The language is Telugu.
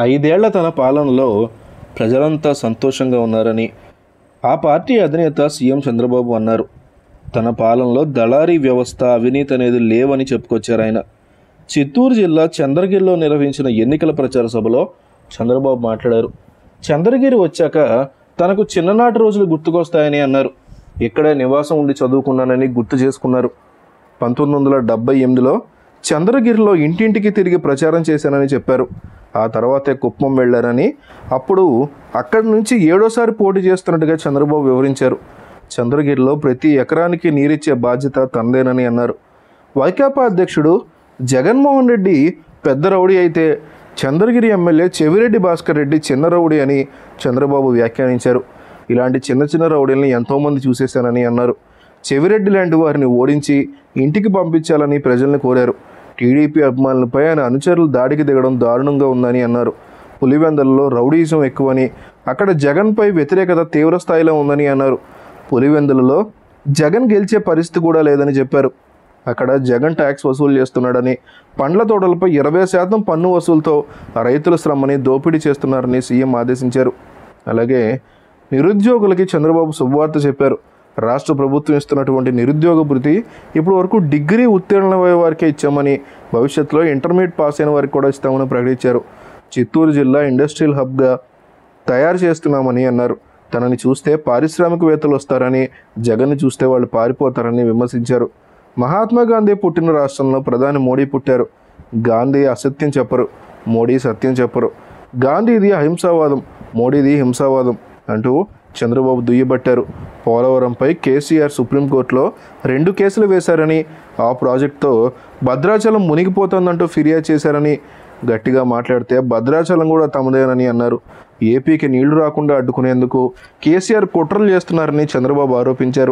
ఐదేళ్ళ తన పాలనలో ప్రజలంతా సంతోషంగా ఉన్నారని ఆ పార్టీ అధినేత సీఎం చంద్రబాబు అన్నారు. తన పాలనలో దళారీ వ్యవస్థ అవినీతి అనేది లేవని చెప్పుకొచ్చారు ఆయన. చిత్తూరు జిల్లా చంద్రగిరిలో నిర్వహించిన ఎన్నికల ప్రచార సభలో చంద్రబాబు మాట్లాడారు. చంద్రగిరి వచ్చాక తనకు చిన్ననాటి రోజులు గుర్తుకొస్తాయని అన్నారు. ఇక్కడే నివాసం ఉండి చదువుకున్నానని గుర్తు చేసుకున్నారు. పంతొమ్మిది వందల డెబ్బై ఎనిమిదిలో చంద్రగిరిలో ఇంటింటికి తిరిగి ప్రచారం చేశానని చెప్పారు. ఆ తర్వాతే కుప్పం వెళ్ళారని. అప్పుడు అక్కడి నుంచి ఏడోసారి పోటీ చేస్తున్నట్టుగా చంద్రబాబు వివరించారు. చంద్రగిరిలో ప్రతి ఎకరానికి నీరిచ్చే బాధ్యత తనదేనని అన్నారు. వైకాపా అధ్యక్షుడు జగన్మోహన్ రెడ్డి పెద్ద రౌడీ అయితే చంద్రగిరి ఎమ్మెల్యే చెవిరెడ్డి భాస్కర్ రెడ్డి చిన్న రౌడీ అని చంద్రబాబు వ్యాఖ్యానించారు. ఇలాంటి చిన్న చిన్న రౌడీల్ని ఎంతోమంది చూసేశానని అన్నారు. చెవిరెడ్డి లాంటి వారిని ఓడించి ఇంటికి పంపించాలని ప్రజల్ని కోరారు. టీడీపీ అభిమానులపై ఆయన అనుచరులు దాడికి దిగడం దారుణంగా ఉందని అన్నారు. పులివెందలలో రౌడీజం ఎక్కువని అక్కడ జగన్పై వ్యతిరేకత తీవ్ర స్థాయిలో ఉందని అన్నారు. పులివెందులలో జగన్ గెలిచే పరిస్థితి కూడా లేదని చెప్పారు. అక్కడ జగన్ ట్యాక్స్ వసూలు చేస్తున్నాడని పండ్ల తోటలపై ఇరవై శాతం పన్ను వసూలుతో రైతుల శ్రమని దోపిడీ చేస్తున్నారని సీఎం ఆదేశించారు. అలాగే నిరుద్యోగులకి చంద్రబాబు శుభవార్త చెప్పారు. రాష్ట్ర ప్రభుత్వం ఇస్తున్నటువంటి నిరుద్యోగ భృతి ఇప్పుడు వరకు డిగ్రీ ఉత్తీర్ణమయ్యే వారికే ఇచ్చామని భవిష్యత్తులో ఇంటర్మీడియట్ పాస్ అయిన వారికి కూడా ఇస్తామని ప్రకటించారు. చిత్తూరు జిల్లా ఇండస్ట్రియల్ హబ్గా తయారు చేస్తున్నామని అన్నారు. తనని చూస్తే పారిశ్రామికవేత్తలు వస్తారని జగన్ని చూస్తే వాళ్ళు పారిపోతారని విమర్శించారు. మహాత్మా గాంధీ పుట్టిన రాష్ట్రంలో ప్రధాని మోడీ పుట్టారు. గాంధీ అసత్యం చెప్పరు మోడీ సత్యం చెప్పరు. గాంధీది అహింసావాదం మోడీది హింసావాదం అంటూ చంద్రబాబు దుయ్యబట్టారు. పోలవరంపై కేసీఆర్ సుప్రీంకోర్టులో రెండు కేసులు వేశారని ఆ ప్రాజెక్టుతో భద్రాచలం మునిగిపోతుందంటూ ఫిర్యాదు చేశారని గట్టిగా మాట్లాడితే భద్రాచలం కూడా తమదేనని అన్నారు. ఏపీకి నీళ్ళు రాకుండా అడ్డుకునేందుకు కేసీఆర్ కుట్రలు చేస్తున్నారని చంద్రబాబు ఆరోపించారు.